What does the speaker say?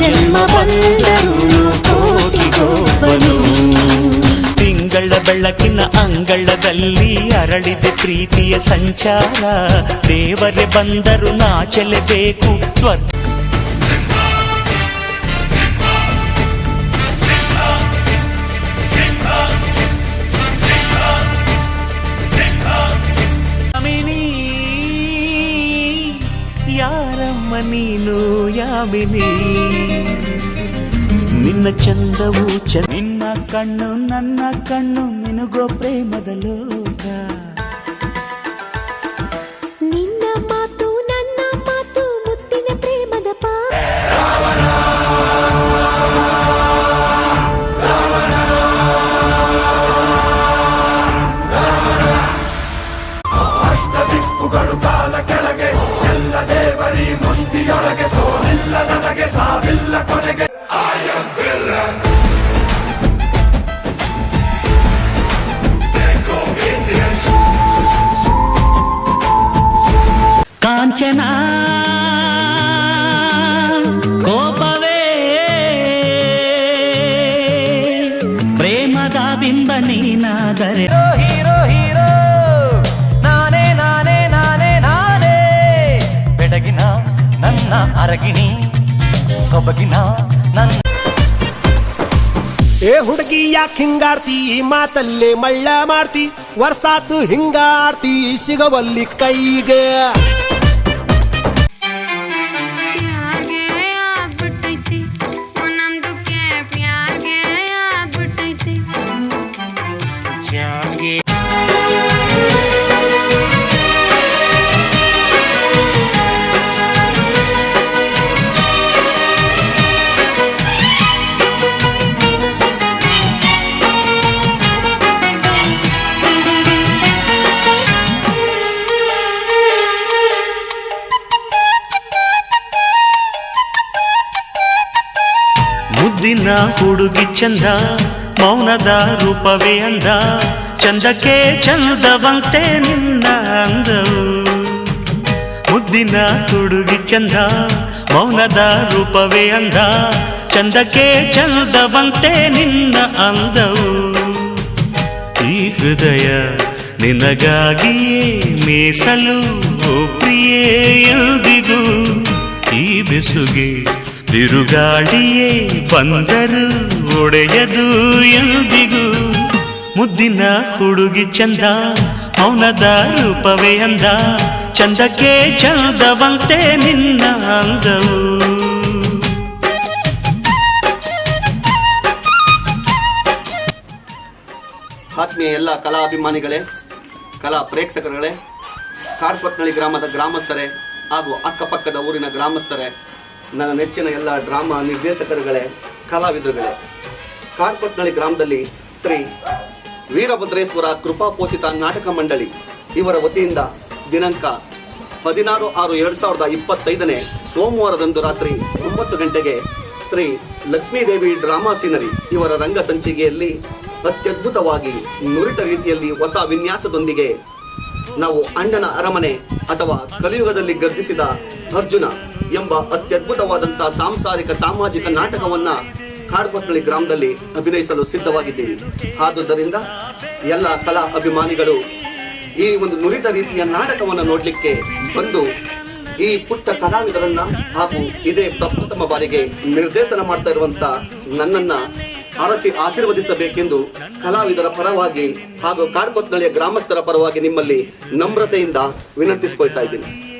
ಜನ್ಮ ಬಂದರು ಕೋಟಿಗೊಬ್ಬನು ತಿಂಗಳ ಬೆಳಕಿನ ಅಂಗಳದಲ್ಲಿ ಅರಳಿದೆ ಪ್ರೀತಿಯ ಸಂಚಾರ ದೇವರೇ ಬಂದರು ನಾಚಲೇಬೇಕು ಸ್ವರ್ ಯಾಮಿನಿ ನಿನ್ನ ಚಂದವು ಚ ನಿನ್ನ ಕಣ್ಣು ನನ್ನ ಕಣ್ಣು ನಿನಗೋ ಪ್ರೇಮದ ಏ ಹುಡುಗಿ ಯಾಕೆ ಹಿಂಗಾರ್ತಿ? ಈ ಮಾತಲ್ಲೇ ಮಳ್ಳ ಮಾಡ್ತಿ. ವರ್ಷಾತು ಹಿಂಗಾರ್ತಿ ಸಿಗವಲ್ಲಿ ಕೈಗೆ. ಮುದ್ದಿನ ಹುಡುಗಿ ಚಂದ, ಮೌನದ ರೂಪವೇ ಅಂದ. ಚಂದಕ್ಕೆ ಚಂದವಂತೆ ನಿನ್ನ ಅಂದವು. ಮುದ್ದಿನ ಹುಡುಗಿ ಚಂದ, ಮೌನದ ರೂಪವೇ ಅಂದ. ಚಂದಕ್ಕೆ ಚಂದವಂತೆ ನಿನ್ನ ಅಂದವು. ಈ ಹೃದಯ ನಿನಗಾಗಿಯೇ ಮೀಸಲು ಪ್ರಿಯೇ ಎಂದಿಗೂ ಈ ಬೆಸುಗೆ ಬಿರುಗಾಳಿಯೇ ಬಂದರು ಒಡೆಯದು ಎಂದಿಗೂ. ಮುದ್ದಿನ ಹುಡುಗಿ ಚಂದ, ಮೌನದ ರೂಪವೇ ಅಂದ. ಚಂದಕ್ಕೆ ಚಂದವಂತೆ ನಿನ್ನ ಅಂದವು. ಆತ್ಮೀಯ ಎಲ್ಲ ಕಲಾ ಅಭಿಮಾನಿಗಳೇ, ಕಲಾ ಪ್ರೇಕ್ಷಕರುಗಳೇ ಕಾರ್ಪತ್ನಳ್ಳಿ ಗ್ರಾಮದ ಗ್ರಾಮಸ್ಥರೇ ಹಾಗೂ ಅಕ್ಕಪಕ್ಕದ ಊರಿನ ಗ್ರಾಮಸ್ಥರೇ ನನ್ನ ನೆಚ್ಚಿನ ಎಲ್ಲ ಡ್ರಾಮಾ ನಿರ್ದೇಶಕರುಗಳೇ, ಕಲಾವಿದರುಗಳೇ. ಕಾರ್ಪಟ್ನಳ್ಳಿ ಗ್ರಾಮದಲ್ಲಿ ಶ್ರೀ ವೀರಭದ್ರೇಶ್ವರ ಕೃಪಾಪೋಷಿತ ನಾಟಕ ಮಂಡಳಿ, ಇವರ ವತಿಯಿಂದ ದಿನಾಂಕ ಹದಿನಾರು ಆರು ಎರಡು ಸಾವಿರದ ಇಪ್ಪತ್ತೈದನೇ ಸೋಮವಾರದಂದು ರಾತ್ರಿ ಒಂಬತ್ತು ಗಂಟೆಗೆ ಶ್ರೀ ಲಕ್ಷ್ಮೀದೇವಿ ಡ್ರಾಮಾ ಸೀನರಿ ಇವರ ರಂಗ ಸಂಚಿಕೆಯಲ್ಲಿ ಅತ್ಯದ್ಭುತವಾಗಿ ನುರಿತ ರೀತಿಯಲ್ಲಿ ಹೊಸ ವಿನ್ಯಾಸದೊಂದಿಗೆ ನಾವು ಅಣ್ಣನ ಅರಮನೆ ಅಥವಾ ಕಲಿಯುಗದಲ್ಲಿ ಗರ್ಜಿಸಿದ ಅರ್ಜುನ ಎಂಬ ಅತ್ಯದ್ಭುತವಾದಂತಹ ಸಾಂಸಾರಿಕ ಸಾಮಾಜಿಕ ನಾಟಕವನ್ನ ಕಾಡ್ಬಕ್ಕಳಿ ಗ್ರಾಮದಲ್ಲಿ ಅಭಿನಯಿಸಲು ಸಿದ್ಧವಾಗಿದ್ದೀವಿ. ಆದುದರಿಂದ ಎಲ್ಲ ಕಲಾ ಅಭಿಮಾನಿಗಳು ಈ ಒಂದು ನುರಿತ ರೀತಿಯ ನಾಟಕವನ್ನು ನೋಡಲಿಕ್ಕೆ ಬಂದು ಈ ಪುಟ್ಟ ಕಲಾವಿದರನ್ನ ಹಾಗೂ ಇದೇ ಪ್ರಪ್ರಥಮ ಬಾರಿಗೆ ನಿರ್ದೇಶನ ಮಾಡ್ತಾ ಇರುವಂತ ನನ್ನನ್ನ ಅರಸಿ ಆಶೀರ್ವದಿಸಬೇಕೆಂದು ಕಲಾವಿದರ ಪರವಾಗಿ ಹಾಗೂ ಕಾಡ್ಕೊತ್ನಳ್ಳಿಯ ಗ್ರಾಮಸ್ಥರ ಪರವಾಗಿ ನಿಮ್ಮಲ್ಲಿ ನಮ್ರತೆಯಿಂದ ವಿನಂತಿಸಿಕೊಳ್ತಾ ಇದ್ದೀನಿ.